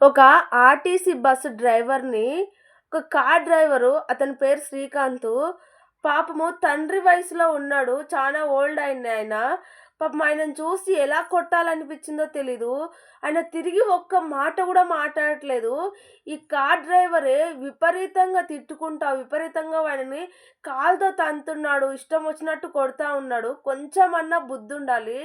ఒక RTC bus డ్రైవర్‌ని ఒక కార్ డ్రైవరు అతని పేరు శ్రీకాంత్ పాపము తండ్రి వయసులో ఉన్నాడు. చాలా ఓల్డ్ అయింది ఆయన. పాపం ఆయనను చూసి ఎలా కొట్టాలనిపించిందో తెలీదు. ఆయన తిరిగి ఒక్క మాట కూడా మాట్లాడట్లేదు. ఈ కార్ డ్రైవరే విపరీతంగా తిట్టుకుంటా, విపరీతంగా ఆయనని కాలుతో తంతున్నాడు. ఇష్టం వచ్చినట్టు కొడతా ఉన్నాడు. కొంచెమన్నా బుద్ధుండాలి.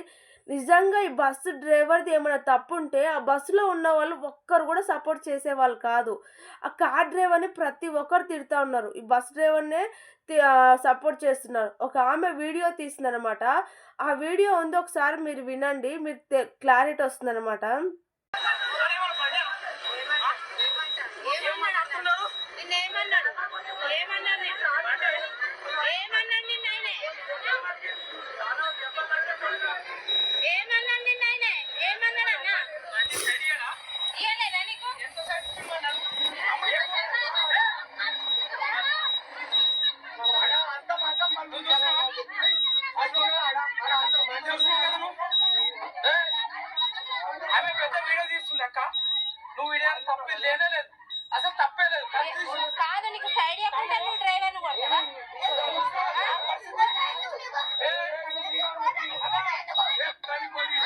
నిజంగా ఈ బస్సు డ్రైవర్‌ది ఏమైనా తప్పుంటే ఆ బస్సులో ఉన్న వాళ్ళు ఒక్కరు కూడా సపోర్ట్ చేసేవాళ్ళు కాదు. ఆ కార్ డ్రైవర్‌ని ప్రతి ఒక్కరు తిడతా ఉన్నారు. ఈ బస్ డ్రైవర్‌నే సపోర్ట్ చేస్తున్నారు. ఒక ఆమె వీడియో తీసిందనమాట. ఆ వీడియో ఉంది ఒకసారి మీరు వినండి. మీకు తె క్లారిటీ వస్తుందనమాట. ఏమన్నాడు? నిన్నేమన్నాడు? ఏమన్నాడు నిన్ను? ఏమన్నాడు నిన్నాయనే? ఏమన్నాడు నిన్నాయనే? ఏమన్నాడన్నా? ఇయ్యలేదా నీకు? ఆమె పెద్ద వీడియో తీస్తుంది అక్క నువ్వు వీడియో తప్పే లేనే లేదు అసలు తప్పే లేదు కట్ తీసి- కాదు నీకు సైడ్ ఇవ్వకుండా నువ్వు డ్రైవర్ని కొడతావా? ఏ, ఏ, కానీ పోయి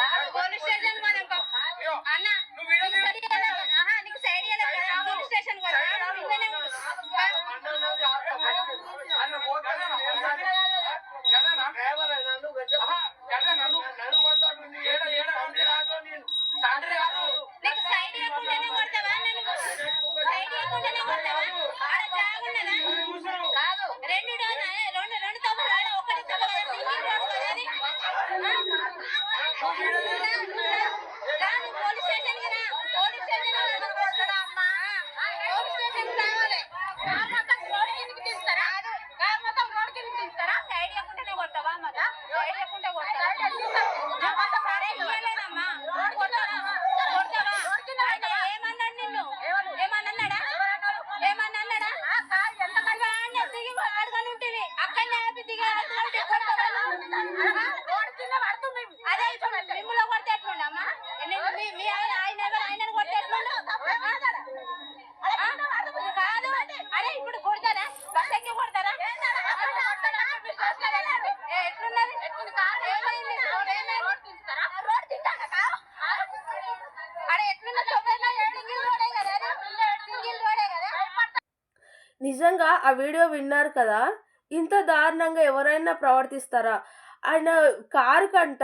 కాదు, పోలీస్ స్టేషన్ పోదాం పా. అయ్యో, అన్న నువ్వు వీడియో నీకు సైడ్ ఇవ్వలేదు. ఆహా, నీకు సైడ్ ఇవ్వలేదు కదా, పోలీస్ స్టేషన్ పోదాం. ఇంట్లోనే ఉండు. పా. అన్న పోతానే నా పోతానే. గదేనా? ఆహా, గదేనా నువ్వు? ఏడ, ఏడ, తండ్రి కాదు. నీకు సైడ్ ఇవ్వకుండానే కొడతావా నన్ను? సైడ్ ఇవ్వకుండానే కొడతావా? ఆడ జాగున్నదా? కాదు. రెండు డోర్లు, ఏ, రెండు రెండు తప్పులు ఆడ ఒకటి తప్పు కదా, సింగిల్ రోడ్ కదా అది? ఆ? రా, నువ్వు పోలీస్ స్టేషన్కి రా. పోలీస్ స్టేషన్కి రా. పోలీస్ స్టేషన్కి రావాలి. కారు మొత్తం రోడ్డు కిందకి తీస్తారా? కారు మొత్తం రోడ్డు కిందకి తీస్తారా? సైడ్ ఇవ్వకుండానే కొడతావా మళ్ళా? సైడ్ ఇవ్వకుండా కొడతావా? సరే, ఇయ్యలేదమ్మా. కొడతావా? కొడతావా? ఆయన ఏమన్నాడు నిన్ను? ఏమన్నాడా? ఏమన్నాడా? వాడిని దిగి అడగని ఉంటివి. అక్కడనే ఆపి అదే మిమ్మల్ని కొడితే ఎట్లుండమ్మా? మీ- ఆయన ఆయన ఆయనను కొడితే ఎట్లుండు? కాదు. అరే ఇప్పుడు కొడతారా? బస్ ఎక్కి కొడతారా ఎట్లున్నది? కదా? నిజంగా ఆ వీడియో విన్నారు కదా! ఇంత దారుణంగా ఎవరైనా ప్రవర్తిస్తారా? ఆయన కారు కంట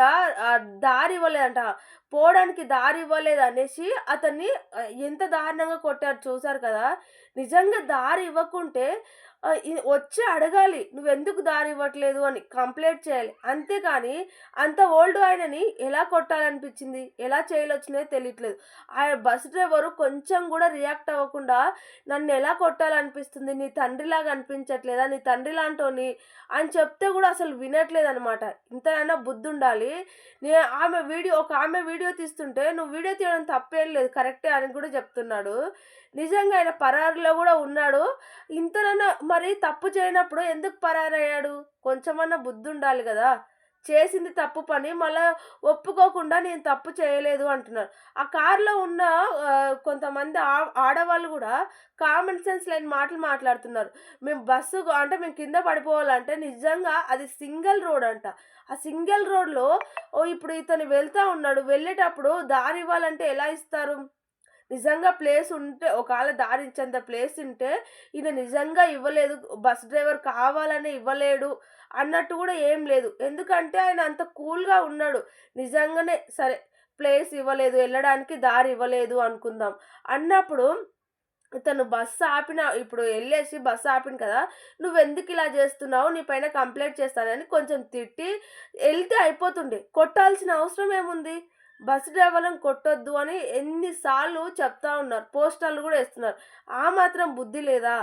దారి ఇవ్వలేదంట. పోవడానికి దారి ఇవ్వలేదు అనేసి అతన్ని ఎంత దారుణంగా కొట్టారు చూసారు కదా! నిజంగా దారి ఇవ్వకుంటే వచ్చి అడగాలి. "నువ్వెందుకు దారి ఇవ్వట్లేదు" అని కంప్లైంట్ చేయాలి. అంతేకాని అంత ఓల్డ్ ఆయనని ఎలా కొట్టాలనిపించింది? ఎలా చేయలొచ్చినాయో తెలియట్లేదు. ఆ బస్ డ్రైవరు కొంచెం కూడా రియాక్ట్ అవ్వకుండా నన్ను ఎలా కొట్టాలనిపిస్తుంది? నీ తండ్రిలాగా అనిపించట్లేదా? నీ తండ్రి లాంటోని అని చెప్తే కూడా అసలు వినట్లేదనమాట. బుద్ధి ఉండాలి నే ఆమె వీడియో ఒక ఆమె వీడియో తీస్తుంటే నువ్వు వీడియో తీయడం తప్పేం లేదు. కరెక్టే అని కూడా చెప్తున్నాడు. నిజంగా ఆయన పరారులో కూడా ఉన్నాడు. ఇంతనన్నా మరి తప్పు చేయనప్పుడు ఎందుకు పరారయ్యాడు? కొంచెమన్నా బుద్ధుండాలి కదా చేసింది తప్పు పని మళ్ళా ఒప్పుకోకుండా నేను తప్పు చేయలేదు అంటున్నారు. ఆ కార్‌లో ఉన్న కొంతమంది ఆ ఆడవాళ్ళు కూడా కామన్ సెన్స్ లేని మాటలు మాట్లాడుతున్నారు. మేము బస్సు అంటే మేము కింద పడిపోవాలంటే నిజంగా అది సింగిల్ రోడ్ అంట. ఆ సింగిల్ రోడ్‌లో ఓ ఇప్పుడు ఇతను వెళ్తా ఉన్నాడు. వెళ్ళేటప్పుడు దారి ఇవ్వాలంటే ఎలా ఇస్తారు? నిజంగా ప్లేస్ ఉంటే ఒకవేళ దారించేంత ప్లేస్ ఉంటే ఈయన నిజంగా ఇవ్వలేదు. బస్ డ్రైవర్ కావాలనే ఇవ్వలేడు అన్నట్టు కూడా ఏం లేదు. ఎందుకంటే ఆయన అంత కూల్‌గా ఉన్నాడు. నిజంగానే సరే ప్లేస్ ఇవ్వలేదు. వెళ్ళడానికి దారి ఇవ్వలేదు అనుకుందాం. అన్నప్పుడు తను బస్సు ఆపిన ఇప్పుడు వెళ్ళేసి బస్సు ఆపిన కదా! నువ్వు ఎందుకు ఇలా చేస్తున్నావు? నీ పైన కంప్లైంట్ చేస్తానని" కొంచెం తిట్టి వెళ్తే అయిపోతుండే. కొట్టాల్సిన అవసరం ఏముంది? బస్సు డ్రైవర్‌లను కొట్టొద్దు అని ఎన్నిసార్లు చెప్తా ఉన్నారు. పోస్టర్‌లు కూడా వేస్తున్నారు ఆ మాత్రం బుద్ధి లేదా?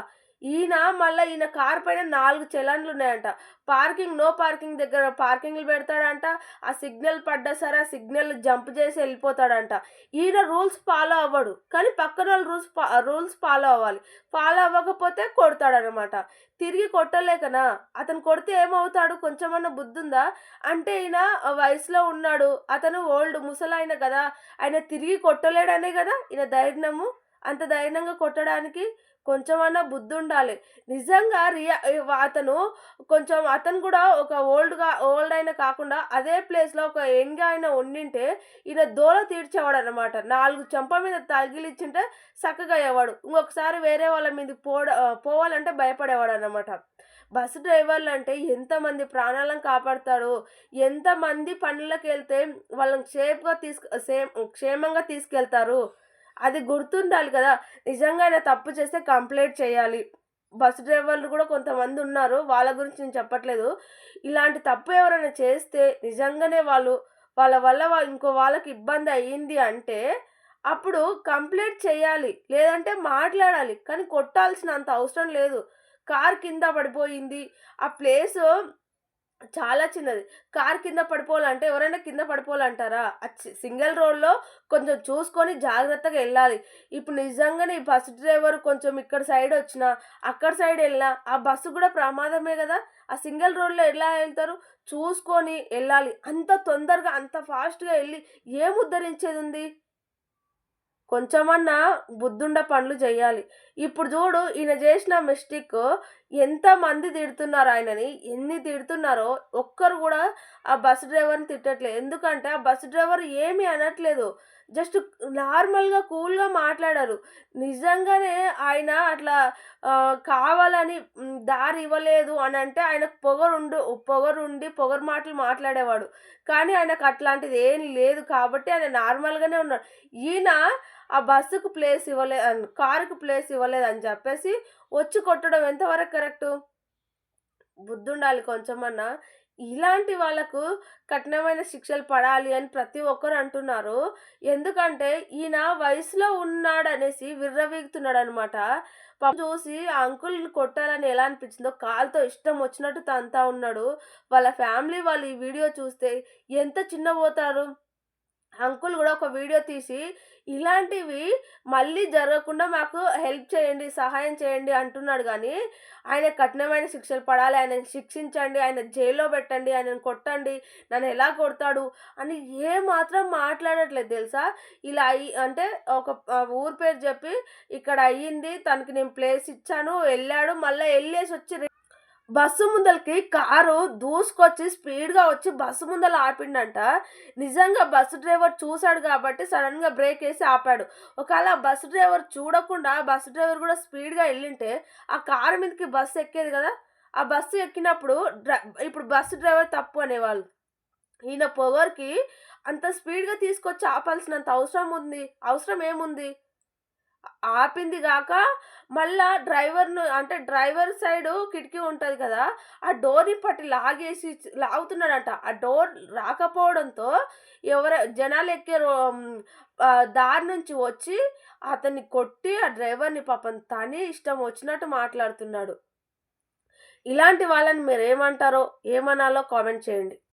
ఈయన మళ్ళీ ఈయన కార్ పైన నాలుగు చలాన్లు ఉన్నాయంట. పార్కింగ్ నో పార్కింగ్ దగ్గర పార్కింగ్లు పెడతాడంట. ఆ సిగ్నల్ పడ్డా సరే ఆ సిగ్నల్ జంప్ చేసి వెళ్ళిపోతాడంట. ఈయన రూల్స్ ఫాలో అవ్వడు. కానీ పక్కన వాళ్ళు రూల్స్ రూల్స్ ఫాలో అవ్వాలి. ఫాలో అవ్వకపోతే కొడతాడనమాట. తిరిగి కొట్టలేకనా? అతను కొడితే ఏమవుతాడు? కొంచెమన్నా బుద్ధి ఉందా అంటే ఈయన వయసులో ఉన్నాడు. అతను ఓల్డ్ ముసలాయన కదా. ఆయన తిరిగి కొట్టలేడనే కదా? ఈయన ధైర్యము అంత ధైర్యంగా కొట్టడానికి కొంచెమన్నా బుద్ధి ఉండాలి నిజంగా రియా అతను కొంచెం అతను కూడా ఒక ఓల్డ్గా ఓల్డ్ అయిన కాకుండా అదే ప్లేస్లో ఒక యంగ్గా ఆయన ఉండింటే ఈయన దోల తీర్చేవాడు అనమాట నాలుగు చెంప మీద తగిలిచ్చింటే చక్కగా అయ్యేవాడు. ఇంకొకసారి వేరే వాళ్ళ మీద పోడ పోవాలంటే భయపడేవాడు అనమాట బస్సు డ్రైవర్లు అంటే ఎంతమంది ప్రాణాలను కాపాడతాడు ఎంతమంది పనులకు వెళ్తే వాళ్ళని సేఫ్గా తీసుకు సేమ్ క్షేమంగా తీసుకెళ్తారు. అది గుర్తుండాలి కదా. నిజంగా తప్పు చేస్తే కంప్లైంట్ చేయాలి. బస్సు డ్రైవర్లు కూడా కొంతమంది ఉన్నారు. వాళ్ళ గురించి నేను చెప్పట్లేదు. ఇలాంటి తప్పు ఎవరైనా చేస్తే నిజంగానే వాళ్ళు వాళ్ళ వల్ల ఇంకో వాళ్ళకి ఇబ్బంది అయ్యింది అంటే అప్పుడు కంప్లైంట్ చేయాలి. లేదంటే మాట్లాడాలి. కానీ కొట్టాల్సినంత అవసరం లేదు. కార్ కింద పడిపోయింది. ఆ ప్లేస్ చాలా చిన్నది. కార్ కింద పడిపోవాలంటే ఎవరైనా కింద పడిపోవాలంటారా? సింగిల్ రోడ్లో కొంచెం చూసుకొని జాగ్రత్తగా వెళ్ళాలి. ఇప్పుడు నిజంగానే ఈ బస్సు డ్రైవర్ కొంచెం ఇక్కడ సైడ్ వచ్చినా అక్కడ సైడ్ వెళ్ళినా ఆ బస్సు కూడా ప్రమాదమే కదా! ఆ సింగిల్ రోడ్లో ఎలా వెళ్తారు? చూసుకొని వెళ్ళాలి. అంత తొందరగా అంత ఫాస్ట్గా వెళ్ళి ఏం ఉద్ధరించేది ఉంది? కొంచెమన్నా బుద్ధుండ పనులు చేయాలి ఇప్పుడు చూడు ఈయన చేసిన మిస్టేక్ ఎంతమంది తిడుతున్నారు ఆయనని ఎన్ని తిడుతున్నారో ఒక్కరు కూడా ఆ బస్ డ్రైవర్ని తిట్టట్లేదు ఎందుకంటే ఆ బస్ డ్రైవర్ ఏమీ అనట్లేదు. జస్ట్ నార్మల్గా కూల్గా మాట్లాడారు. నిజంగానే ఆయన అట్లా కావాలని దారి ఇవ్వలేదు అని అంటే ఆయనకు పొగరుండు పొగరుండి పొగరు మాటలు మాట్లాడేవాడు. కానీ ఆయనకు అట్లాంటిది ఏం లేదు కాబట్టి ఆయన నార్మల్గానే ఉన్నాడు. ఈయన ఆ బస్సుకు ప్లేస్ ఇవ్వలేదు కారుకు ప్లేస్ ఇవ్వలేదు అని చెప్పేసి వచ్చి కొట్టడం ఎంతవరకు కరెక్టు? బుద్ధి ఉండాలి కొంచెమన్నా. ఇలాంటి వాళ్ళకు కఠినమైన శిక్షలు పడాలి అని ప్రతి ఒక్కరు అంటున్నారు. ఎందుకంటే ఈయన వయసులో ఉన్నాడనేసి విర్రవీగుతున్నాడు అనమాట చూసి ఆ అంకుల్ని కొట్టాలని ఎలా అనిపించిందో కాలుతో ఇష్టం వచ్చినట్టు తంతా ఉన్నాడు. వాళ్ళ ఫ్యామిలీ వాళ్ళు ఈ వీడియో చూస్తే ఎంత చిన్నపోతారు? అంకుల్ కూడా ఒక వీడియో తీసి ఇలాంటివి మళ్ళీ జరగకుండా మాకు హెల్ప్ చేయండి సహాయం చేయండి అంటున్నాడు. కానీ ఆయన కఠినమైన శిక్షలు పడాలి. ఆయన శిక్షించండి ఆయన జైల్లో పెట్టండి ఆయనను కొట్టండి నన్ను ఎలా కొడతాడు అని ఏ మాత్రం మాట్లాడట్లేదు తెలుసా? ఇలా అయ్యి అంటే ఒక ఊరి ఊరు పేరు చెప్పి ఇక్కడ అయ్యింది తనకి నేను ప్లేస్ ఇచ్చాను వెళ్ళాడు మళ్ళీ వెళ్ళేసి వచ్చి బస్సు ముందలకి కారు దూసుకొచ్చి స్పీడ్గా వచ్చి బస్సు ముందల ఆపిండంట. నిజంగా బస్సు డ్రైవర్ చూశాడు కాబట్టి సడన్గా బ్రేక్ వేసి ఆపాడు. ఒకవేళ బస్సు డ్రైవర్ చూడకుండా బస్సు డ్రైవర్ కూడా స్పీడ్గా వెళ్ళింటే ఆ కారు మీదకి బస్సు ఎక్కేది కదా? ఆ బస్సు ఎక్కినప్పుడు డ్ర ఇప్పుడు బస్సు డ్రైవర్ తప్పు అనేవాళ్ళు. ఈయన పొగర్కి అంత స్పీడ్గా తీసుకొచ్చి ఆపాల్సినంత అవసరం ఉంది అవసరం ఏముంది? ఆపింది కాక మళ్ళా డ్రైవర్ను అంటే డ్రైవర్ సైడ్ కిటికీ ఉంటుంది కదా ఆ డోర్ని పట్టి లాగేసి లాగుతున్నాడంట. ఆ డోర్ రాకపోవడంతో ఎవర జనాలు ఎక్కే దారి నుంచి వచ్చి అతన్ని కొట్టి ఆ డ్రైవర్ని పాపం తనే ఇష్టం వచ్చినట్టు మాట్లాడుతున్నాడు. ఇలాంటి వాళ్ళని మీరు ఏమంటారో ఏమనాలో కామెంట్ చేయండి.